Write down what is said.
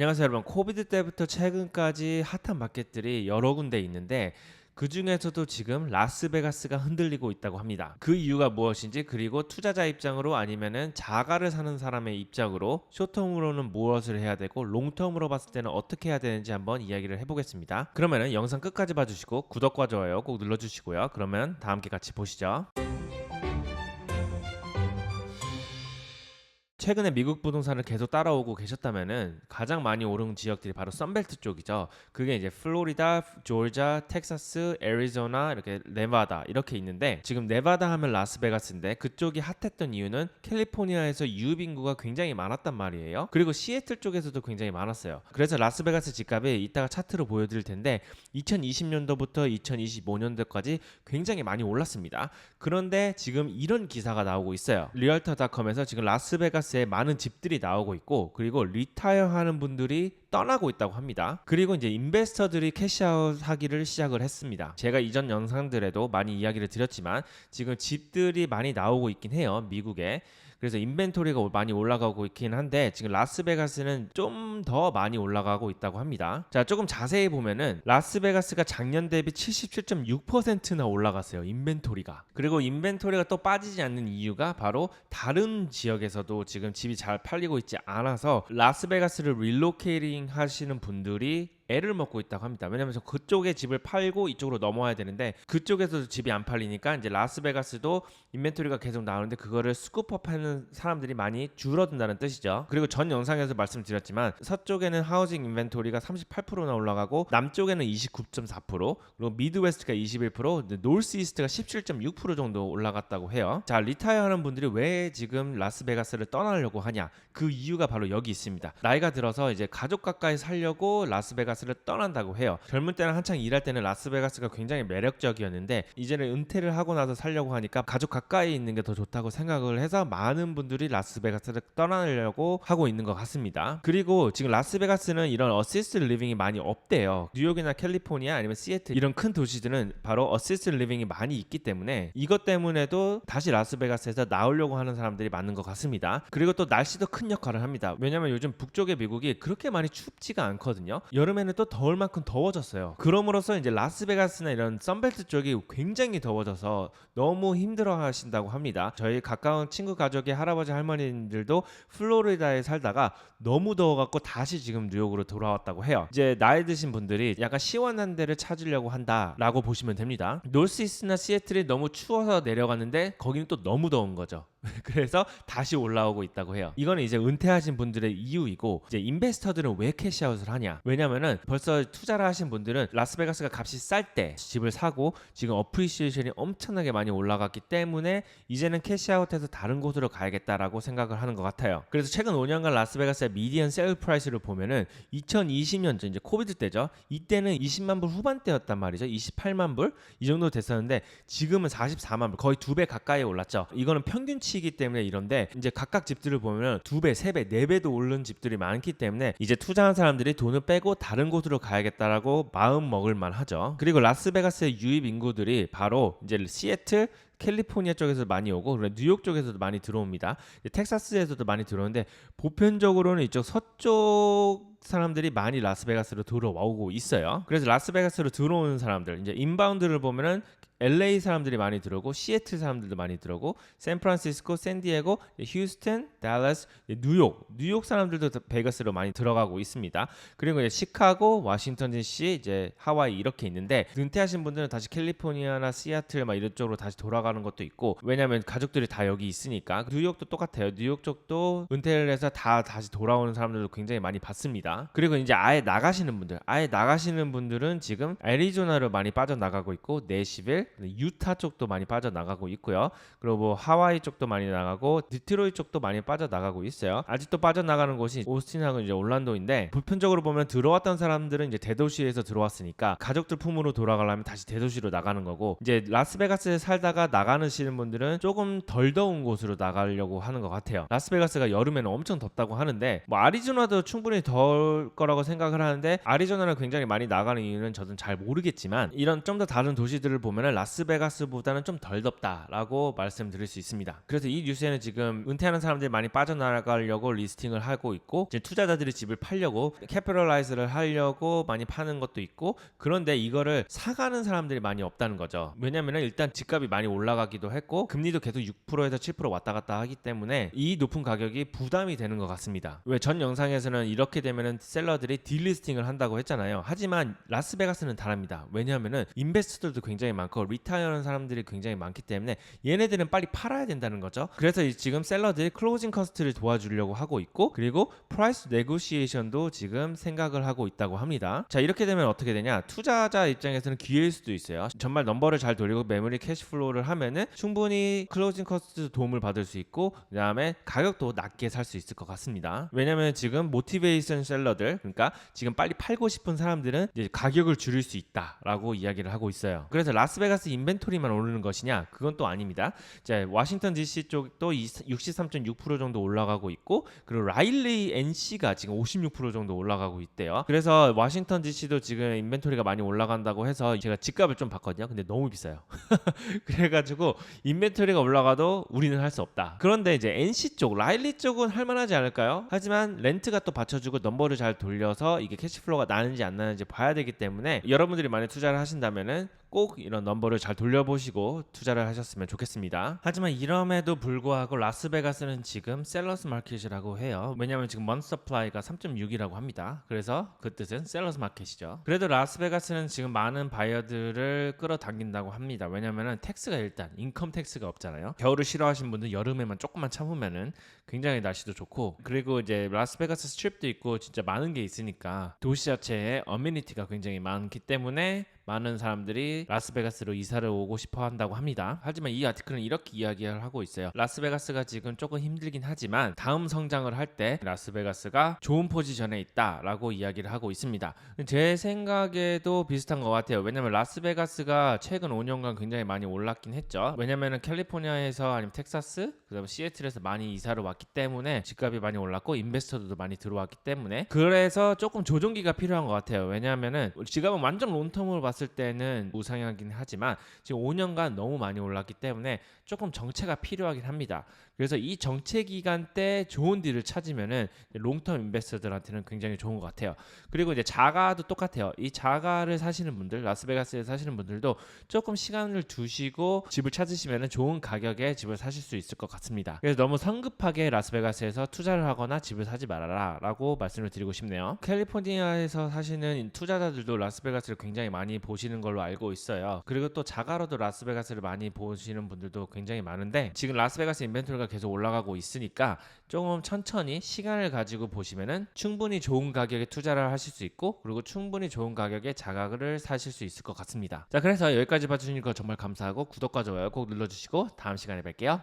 안녕하세요 여러분 코비드 때부터 최근까지 핫한 마켓들이 여러 군데 있는데 그 중에서도 지금 라스베가스가 흔들리고 있다고 합니다. 그 이유가 무엇인지 그리고 투자자 입장으로 아니면은 자가를 사는 사람의 입장으로 쇼텀으로는 무엇을 해야 되고 롱텀으로 봤을 때는 어떻게 해야 되는지 한번 이야기를 해보겠습니다. 그러면은 영상 끝까지 봐주시고 구독과 좋아요 꼭 눌러주시고요. 그러면 다 함께 같이 보시죠. 최근에 미국 부동산을 계속 따라오고 계셨다면은 가장 많이 오른 지역들이 바로 썬벨트 쪽이죠. 그게 이제 플로리다, 조지아, 텍사스, 애리조나 이렇게 네바다 이렇게 있는데 지금 네바다 하면 라스베가스인데 그쪽이 핫했던 이유는 캘리포니아에서 유입 인구가 굉장히 많았단 말이에요. 그리고 시애틀 쪽에서도 굉장히 많았어요. 그래서 라스베가스 집값이 이따가 차트로 보여드릴 텐데 2020년도부터 2025년도까지 굉장히 많이 올랐습니다. 그런데 지금 이런 기사가 나오고 있어요. 리얼터닷컴에서 지금 라스베가스 에 많은 집들이 나오고 있고 그리고 리타이어 하는 분들이 떠나고 있다고 합니다. 그리고 이제 인베스터들이 캐시아웃 하기를 시작을 했습니다. 제가 이전 영상들에도 많이 이야기를 드렸지만 지금 집들이 많이 나오고 있긴 해요. 미국에. 그래서 인벤토리가 많이 올라가고 있긴 한데 지금 라스베가스는 좀 더 많이 올라가고 있다고 합니다. 자, 조금 자세히 보면은 라스베가스가 작년 대비 77.6%나 올라갔어요. 인벤토리가. 그리고 인벤토리가 또 빠지지 않는 이유가 바로 다른 지역에서도 지금 집이 잘 팔리고 있지 않아서 라스베가스를 릴로케이팅 하시는 분들이 애를 먹고 있다고 합니다. 왜냐면 그쪽에 집을 팔고 이쪽으로 넘어와야 되는데 그쪽에서도 집이 안 팔리니까 이제 라스베가스도 인벤토리가 계속 나오는데 그거를 스쿠퍼하는 사람들이 많이 줄어든다는 뜻이죠. 그리고 전 영상에서 말씀드렸지만 서쪽에는 하우징 인벤토리가 38%나 올라가고 남쪽에는 29.4% 그리고 미드웨스트가 21% 노스 이스트가 17.6% 정도 올라갔다고 해요. 자 리타이어 하는 분들이 왜 지금 라스베가스를 떠나려고 하냐 그 이유가 바로 여기 있습니다. 나이가 들어서 이제 가족 가까이 살려고 라스베가스 라스베가스를 떠난다고 해요. 젊은 때는 한창 일할 때는 라스베가스가 굉장히 매력적이었는데 이제는 은퇴를 하고 나서 살려고 하니까 가족 가까이 있는 게 더 좋다고 생각을 해서 많은 분들이 라스베가스를 떠나려고 하고 있는 것 같습니다. 그리고 지금 라스베가스는 이런 어시스트 리빙이 많이 없대요. 뉴욕이나 캘리포니아 아니면 시애틀 이런 큰 도시들은 바로 어시스트 리빙이 많이 있기 때문에 이것 때문에도 다시 라스베가스에서 나오려고 하는 사람들이 많은 것 같습니다. 그리고 또 날씨도 큰 역할을 합니다. 왜냐면 요즘 북쪽의 미국이 그렇게 많이 춥지가 않거든요. 여름에는 또 더울 만큼 더워졌어요. 그럼으로써 이제 라스베가스나 이런 썬벨트 쪽이 굉장히 더워져서 너무 힘들어 하신다고 합니다. 저희 가까운 친구 가족의 할아버지 할머니들도 플로리다에 살다가 너무 더워갖고 다시 지금 뉴욕으로 돌아왔다고 해요. 이제 나이 드신 분들이 약간 시원한 데를 찾으려고 한다라고 보시면 됩니다. 노스이스나 시애틀이 너무 추워서 내려갔는데 거기는 또 너무 더운 거죠. 그래서 다시 올라오고 있다고 해요. 이거는 이제 은퇴하신 분들의 이유이고 이제 인베스터들은 왜 캐시아웃을 하냐? 왜냐면은 벌써 투자를 하신 분들은 라스베가스가 값이 쌀 때 집을 사고 지금 어프리시에이션이 엄청나게 많이 올라갔기 때문에 이제는 캐시아웃해서 다른 곳으로 가야겠다라고 생각을 하는 것 같아요. 그래서 최근 5년간 라스베가스의 미디언 세일 프라이스를 보면은 2020년 전 이제 코비드 때죠. 이때는 20만 불 후반대였단 말이죠. 28만 불 이 정도 됐었는데 지금은 44만 불 거의 두 배 가까이 올랐죠. 이거는 평균치 이기 때문에 이런데 이제 각각 집들을 보면 두 배, 세 배, 네 배도 오른 집들이 많기 때문에 이제 투자한 사람들이 돈을 빼고 다른 곳으로 가야겠다라고 마음 먹을 만하죠. 그리고 라스베가스의 유입 인구들이 바로 이제 시애틀 캘리포니아 쪽에서 많이 오고 뉴욕 쪽에서도 많이 들어옵니다. 텍사스에서도 많이 들어오는데 보편적으로는 이쪽 서쪽 사람들이 많이 라스베가스로 들어오고 있어요. 그래서 라스베가스로 들어오는 사람들 이제 인바운드를 보면은 LA 사람들이 많이 들어오고 시애틀 사람들도 많이 들어오고 샌프란시스코, 샌디에고, 휴스턴, 달라스, 뉴욕, 뉴욕 사람들도 베가스로 많이 들어가고 있습니다. 그리고 이제 시카고, 워싱턴 DC, 이제 하와이 이렇게 있는데 은퇴하신 분들은 다시 캘리포니아나 시애틀 막 이런 쪽으로 다시 돌아 가는 것도 있고 왜냐하면 가족들이 다 여기 있으니까 뉴욕도 똑같아요. 뉴욕 쪽도 은퇴를 해서 다 다시 돌아오는 사람들도 굉장히 많이 봤습니다. 그리고 이제 아예 나가시는 분들, 아예 나가시는 분들은 지금 애리조나로 많이 빠져나가고 있고 내시빌 유타 쪽도 많이 빠져나가고 있고요. 그리고 뭐 하와이 쪽도 많이 나가고 디트로이 쪽도 많이 빠져나가고 있어요. 아직도 빠져나가는 곳이 오스틴하고 이제 올란도인데 보편적으로 보면 들어왔던 사람들은 이제 대도시에서 들어왔으니까 가족들 품으로 돌아가려면 다시 대도시로 나가는 거고 이제 라스베가스에 살다가 나 가시는 분들은 조금 덜 더운 곳으로 나가려고 하는 것 같아요. 라스베가스가 여름에는 엄청 덥다고 하는데 뭐 아리조나도 충분히 더울 거라고 생각을 하는데 아리조나는 굉장히 많이 나가는 이유는 저는 잘 모르겠지만 이런 좀 더 다른 도시들을 보면은 라스베가스보다는 좀 덜 덥다라고 말씀드릴 수 있습니다. 그래서 이 뉴스에는 지금 은퇴하는 사람들이 많이 빠져나가려고 리스팅을 하고 있고 이제 투자자들이 집을 팔려고 캐피럴라이즈를 하려고 많이 파는 것도 있고 그런데 이거를 사가는 사람들이 많이 없다는 거죠. 왜냐면은 일단 집값이 많이 올라 가기도 했고 금리도 계속 6%에서 7% 왔다 갔다 하기 때문에 이 높은 가격이 부담이 되는 것 같습니다. 왜 전 영상에서는 이렇게 되면은 셀러들이 딜리스팅을 한다고 했잖아요. 하지만 라스베가스는 다릅니다. 왜냐하면은 인베스터들도 굉장히 많고 리타이어하는 사람들이 굉장히 많기 때문에 얘네들은 빨리 팔아야 된다는 거죠. 그래서 이- 지금 셀러들이 클로징 커스트를 도와주려고 하고 있고 그리고 프라이스 네고시에이션도 지금 생각을 하고 있다고 합니다. 자 이렇게 되면 어떻게 되냐? 투자자 입장에서는 기회일 수도 있어요. 정말 넘버를 잘 돌리고 메모리 캐시플로우를 하면은 충분히 클로징 커스트 도움을 받을 수 있고 그다음에 가격도 낮게 살 수 있을 것 같습니다. 왜냐면 지금 모티베이션 셀러들 그러니까 지금 빨리 팔고 싶은 사람들은 이제 가격을 줄일 수 있다라고 이야기를 하고 있어요. 그래서 라스베가스 인벤토리만 오르는 것이냐? 그건 또 아닙니다. 자, 워싱턴 DC 쪽도 63.6% 정도 올라가고 있고 그리고 라일리 NC가 지금 56% 정도 올라가고 있대요. 그래서 워싱턴 DC도 지금 인벤토리가 많이 올라간다고 해서 제가 집값을 좀 봤거든요. 근데 너무 비싸요. 그래가 지고 인벤토리가 올라가도 우리는 할 수 없다. 그런데 이제 NC 쪽, 라일리 쪽은 할만하지 않을까요? 하지만 렌트가 또 받쳐주고 넘버를 잘 돌려서 이게 캐시플로우가 나는지 안 나는지 봐야 되기 때문에 여러분들이 만약 투자를 하신다면은 꼭 이런 넘버를 잘 돌려보시고 투자를 하셨으면 좋겠습니다. 하지만 이럼에도 불구하고 라스베가스는 지금 셀러스 마켓이라고 해요. 왜냐하면 지금 먼 서플라이가 3.6이라고 합니다. 그래서 그 뜻은 셀러스 마켓이죠. 그래도 라스베가스는 지금 많은 바이어들을 끌어당긴다고 합니다. 왜냐하면 텍스가 일단 인컴 텍스가 없잖아요. 겨울을 싫어하시는 분들 여름에만 조금만 참으면은 굉장히 날씨도 좋고 그리고 이제 라스베가스 스트립도 있고 진짜 많은 게 있으니까 도시 자체에 어메니티가 굉장히 많기 때문에 많은 사람들이 라스베가스로 이사를 오고 싶어 한다고 합니다. 하지만 이 아티클은 이렇게 이야기를 하고 있어요. 라스베가스가 지금 조금 힘들긴 하지만 다음 성장을 할 때 라스베가스가 좋은 포지션에 있다라고 이야기를 하고 있습니다. 제 생각에도 비슷한 것 같아요. 왜냐면 라스베가스가 최근 5년간 굉장히 많이 올랐긴 했죠. 왜냐면은 캘리포니아에서 아니면 텍사스, 그다음에 시애틀에서 많이 이사를 왔기 때문에 집값이 많이 올랐고 인베스터들도 많이 들어왔기 때문에 그래서 조금 조정기가 필요한 것 같아요. 왜냐하면은 지금은 완전 론텀으로 봤을 때는 우상향이긴 하지만 지금 5년간 너무 많이 올랐기 때문에 조금 정체가 필요하긴 합니다. 그래서 이 정체 기간 때 좋은 딜을 찾으면은 롱텀 인베스터들한테는 굉장히 좋은 것 같아요. 그리고 이제 자가도 똑같아요. 이 자가를 사시는 분들, 라스베가스에 사시는 분들도 조금 시간을 두시고 집을 찾으시면은 좋은 가격에 집을 사실 수 있을 것 같습니다. 그래서 너무 성급하게 라스베가스에서 투자를 하거나 집을 사지 말아라 라고 말씀을 드리고 싶네요. 캘리포니아에서 사시는 투자자들도 라스베가스를 굉장히 많이 보시는 걸로 알고 있어요. 그리고 또 자가로도 라스베가스를 많이 보시는 분들도 굉장히 많은데 지금 라스베가스 인벤토리가 계속 올라가고 있으니까 조금 천천히 시간을 가지고 보시면은 충분히 좋은 가격에 투자를 하실 수 있고 그리고 충분히 좋은 가격에 자가를 사실 수 있을 것 같습니다. 자, 그래서 여기까지 봐주시니까 정말 감사하고 구독과 좋아요 꼭 눌러주시고 다음 시간에 뵐게요.